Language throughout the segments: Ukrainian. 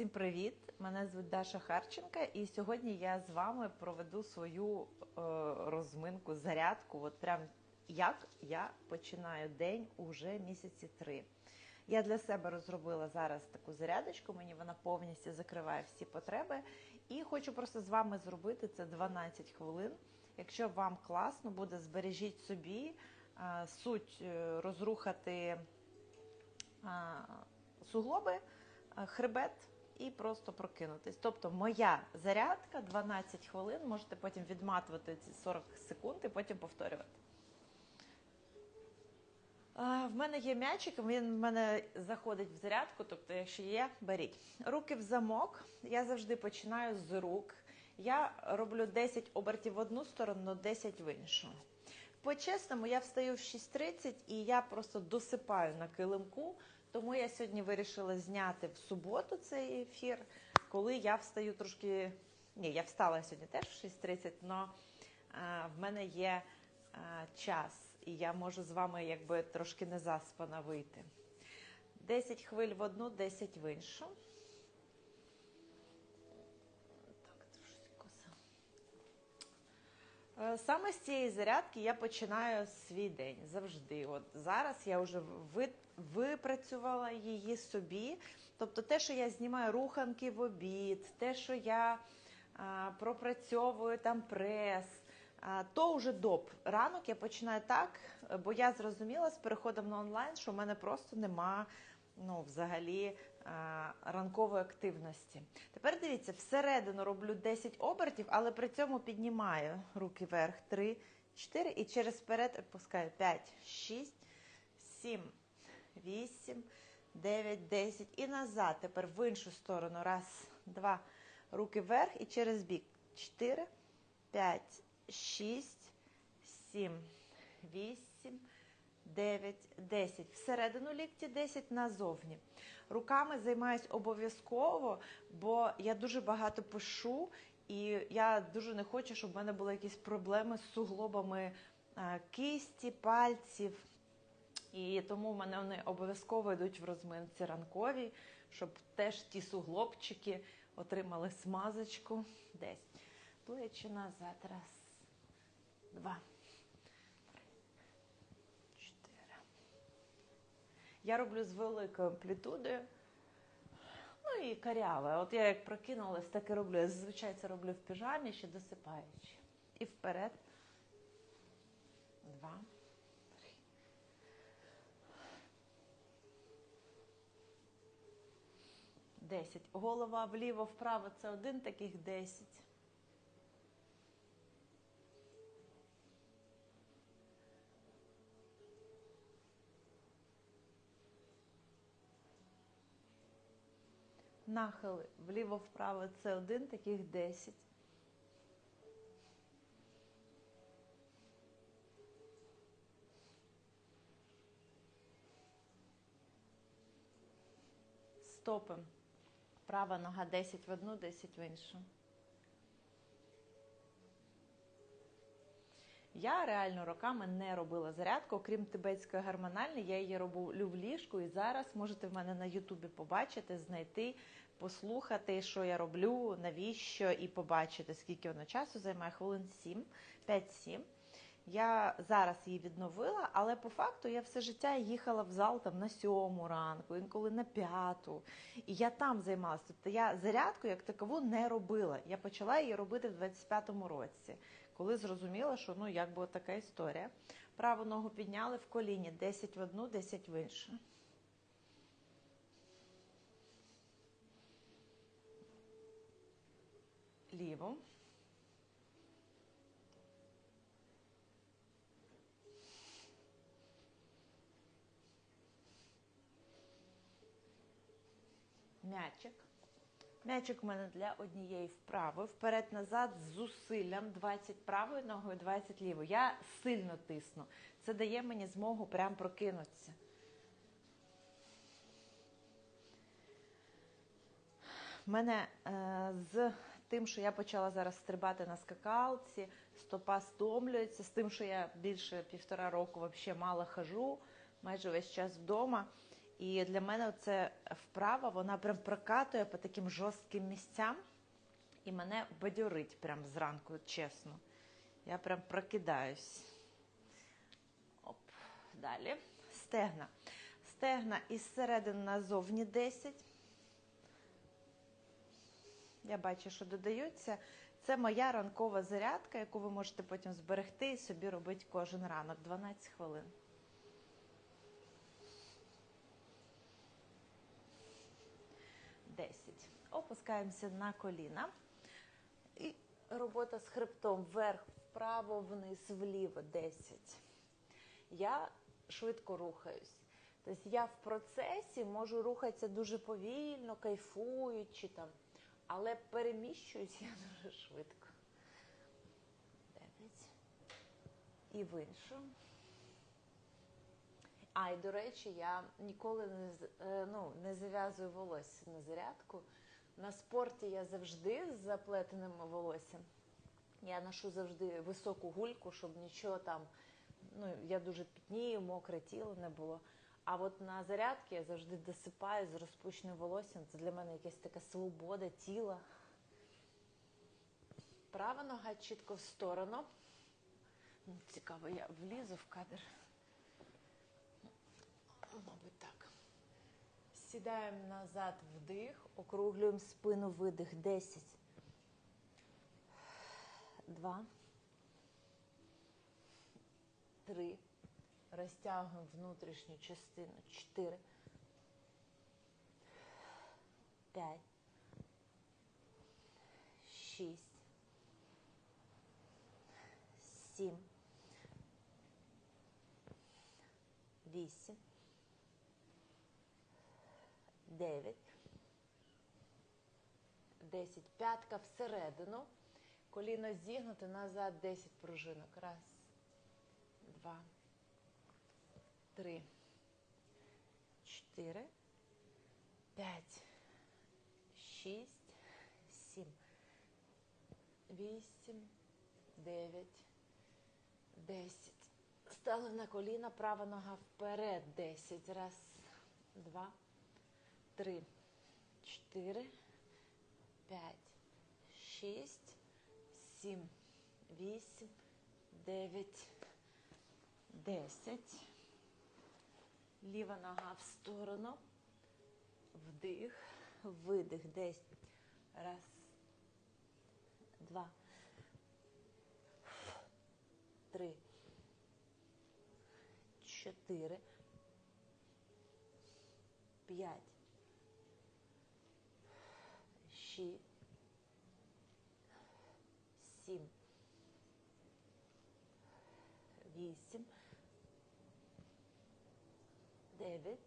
Всім привіт! Мене звуть Даша Харченка, і сьогодні я з вами проведу свою е, розминку, зарядку. От прям як я починаю день уже місяці три. Я для себе розробила зараз таку зарядочку, мені вона повністю закриває всі потреби. І хочу просто з вами зробити це 12 хвилин. Якщо вам класно буде, збережіть собі е, суть е, розрухати е, суглоби, е, хребет і просто прокинутись. Тобто моя зарядка 12 хвилин, можете потім відматувати ці 40 секунд і потім повторювати. В мене є м'ячик, він в мене заходить в зарядку, тобто, якщо є, беріть. Руки в замок. Я завжди починаю з рук. Я роблю 10 обертів в одну сторону, 10 в іншу. По-чесному, я встаю в 6.30 і я просто досипаю на килимку, тому я сьогодні вирішила зняти в суботу цей ефір, коли я встаю трошки. Ні, я встала сьогодні теж в 6.30, але в мене є а, час, і я можу з вами якби трошки не заспана вийти. 10 хвиль в одну, 10 в іншу. Саме з цієї зарядки я починаю свій день завжди. От зараз я вже випрацювала її собі. Тобто, те, що я знімаю руханки в обід, те, що я а, пропрацьовую там прес, а, то вже доп. Ранок я починаю так, бо я зрозуміла з переходом на онлайн, що в мене просто нема ну, взагалі ранкової активності. Тепер дивіться, всередину роблю 10 обертів, але при цьому піднімаю руки вверх 3, 4 і через вперед опускаю 5, 6, 7, 8, 9, 10 і назад. Тепер в іншу сторону. Раз, два, руки вверх і через бік. 4, 5, 6, 7, 8, 9, 10. Всередину лікті 10 назовні. Руками займаюсь обов'язково, бо я дуже багато пишу, і я дуже не хочу, щоб в мене були якісь проблеми з суглобами е, кисті, пальців. І тому в мене вони обов'язково йдуть в розминці ранковій, щоб теж ті суглобчики отримали смазочку десь. Плечі назад. Раз, два. Чотири. Я роблю з великою амплітудою. Ну і каряве. От я як прокинулась, так і роблю. Я зазвичай це роблю в піжамі, ще досипаючи. І вперед. Два. Три. Десять. Голова вліво-вправо це один таких десять. Нахили вліво-вправо це один, таких 10. Стопи. Права нога 10 в одну, 10 в іншу. Я реально роками не робила зарядку, окрім тибетської гормональної, я її роблю в і зараз можете в мене на Ютубі побачити, знайти, послухати, що я роблю, навіщо, і побачити, скільки воно часу займає хвилин 7, 5-7. Я зараз її відновила, але по факту я все життя їхала в зал там на сьому ранку, інколи на п'яту. І я там займалася. Тобто я зарядку як такову не робила. Я почала її робити в 25-му році, коли зрозуміла, що ну якби така історія. Праву ногу підняли в коліні 10 в одну, 10 в іншу. Ліву. М'ячик. М'ячик у мене для однієї вправи. Вперед-назад з зусиллям 20 правою ногою, 20 лівою. Я сильно тисну. Це дає мені змогу прям прокинутися. У мене е, з тим, що я почала зараз стрибати на скакалці, стопа стомлюється, з тим, що я більше півтора року взагалі мало хожу, майже весь час вдома. І для мене це вправа, вона прям прокатує по таким жорстким місцям і мене бадьорить прям зранку, чесно. Я прям прокидаюсь. Оп, далі. Стегна. Стегна із середини назовні 10. Я бачу, що додаються. Це моя ранкова зарядка, яку ви можете потім зберегти і собі робити кожен ранок 12 хвилин. Десять. Опускаємося на коліна. І робота з хребтом вверх, вправо, вниз, вліво. 10. Я швидко рухаюсь. Тобто я в процесі можу рухатися дуже повільно, кайфуючи там, але переміщуюсь я дуже швидко. 9. І в іншу. А, і до речі, я ніколи не, е, ну, не зав'язую волосся на зарядку. На спорті я завжди з заплетеним волоссям. Я ношу завжди високу гульку, щоб нічого там, ну, я дуже пітнію, мокре тіло не було. А от на зарядки я завжди досипаю з розпущеним волоссям. Це для мене якась така свобода тіла. Права нога чітко в сторону. Ну, Цікаво, я влізу в кадр. Мабуть, так. Сідаємо назад вдих, округлюємо спину, видих. 10. 2. 3. Розтягуємо внутрішню частину. 4. 5. 6. 7. 8. 9. 10. П'ятка всередину. Коліно зігнуте назад 10 пружинок. Раз, два, три, чотири, п'ять, шість, сім, вісім, дев'ять, десять. Стали на коліна, права нога вперед. Десять. Раз, два, три, чотири, п'ять, шість, сім, вісім, дев'ять, десять. Ліва нога в сторону. Вдих, видих. Десять. Раз, два, три, чотири, п'ять, шість, сім, вісім, дев'ять,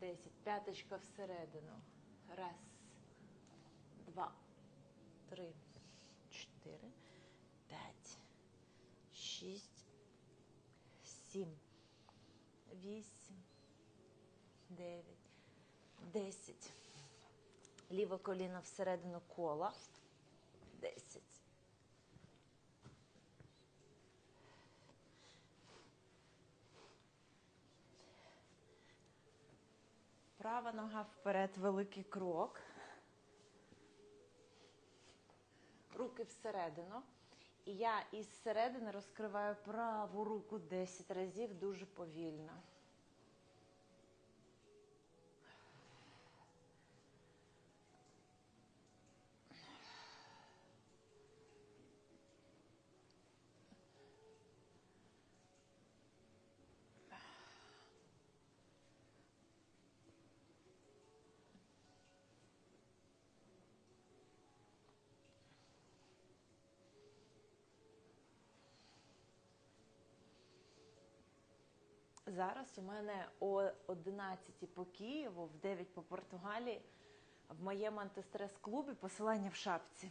десять. П'яточка всередину. Раз, два, три, чотири, п'ять, шість, сім, вісім, дев'ять, десять. Ліве коліно всередину кола. Десять. Права нога вперед, великий крок. Руки всередину. І я із середини розкриваю праву руку 10 разів дуже повільно. Зараз у мене о 11 по Києву, в 9 по Португалії, в моєму антистрес-клубі посилання в шапці.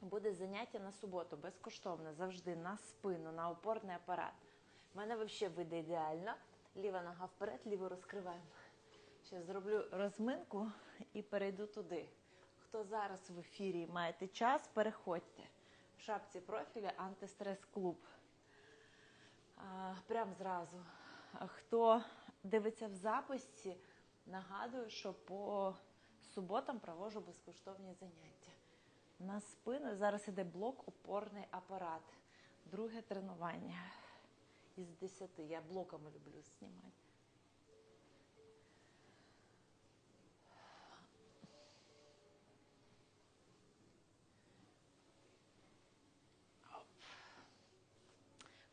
Буде заняття на суботу, безкоштовне, завжди на спину, на опорний апарат. У мене взагалі вийде ідеально. Ліва нога вперед, ліву розкриваємо. Ще зроблю розминку і перейду туди. Хто зараз в ефірі маєте час, переходьте. В шапці профіля антистрес-клуб. Прям зразу. Хто дивиться в записі, нагадую, що по суботам проводжу безкоштовні заняття. На спину зараз іде блок опорний апарат. Друге тренування із 10. Я блоками люблю знімати.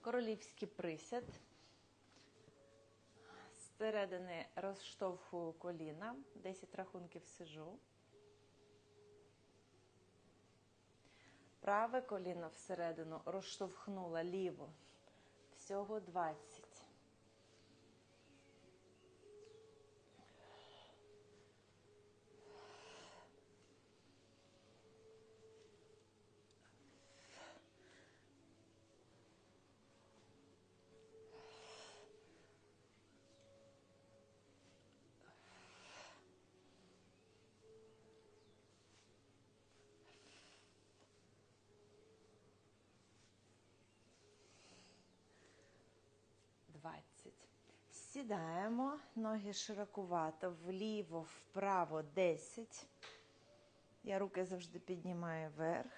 Королівський присяд. Зсередини розштовхую коліна, 10 рахунків сижу. Праве коліно всередину розштовхнула ліво. Всього 20. Двадцять. Сідаємо, ноги широкувато, вліво, вправо 10. Я руки завжди піднімаю вверх.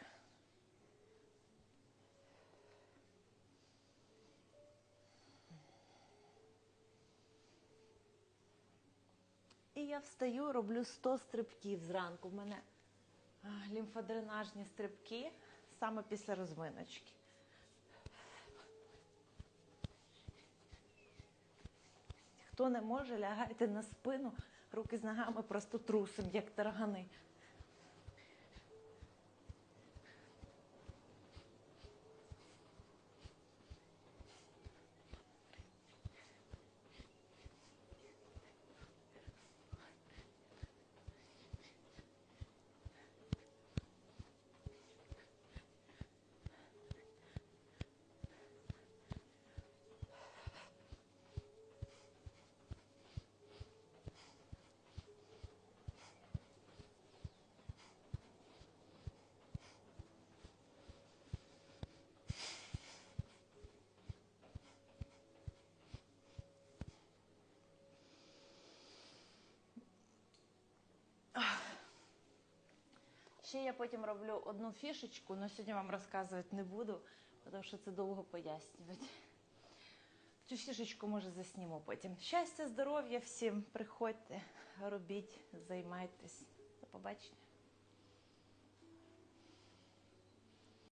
І я встаю, роблю 100 стрибків зранку. У мене лімфодренажні стрибки саме після розминочки. Хто не може, лягайте на спину, руки з ногами просто трусим, як таргани. Ще я потім роблю одну фішечку, але сьогодні вам розказувати не буду, тому що це довго пояснювати. Цю фішечку може засніму потім. Щастя, здоров'я всім, приходьте, робіть, займайтесь. До побачення.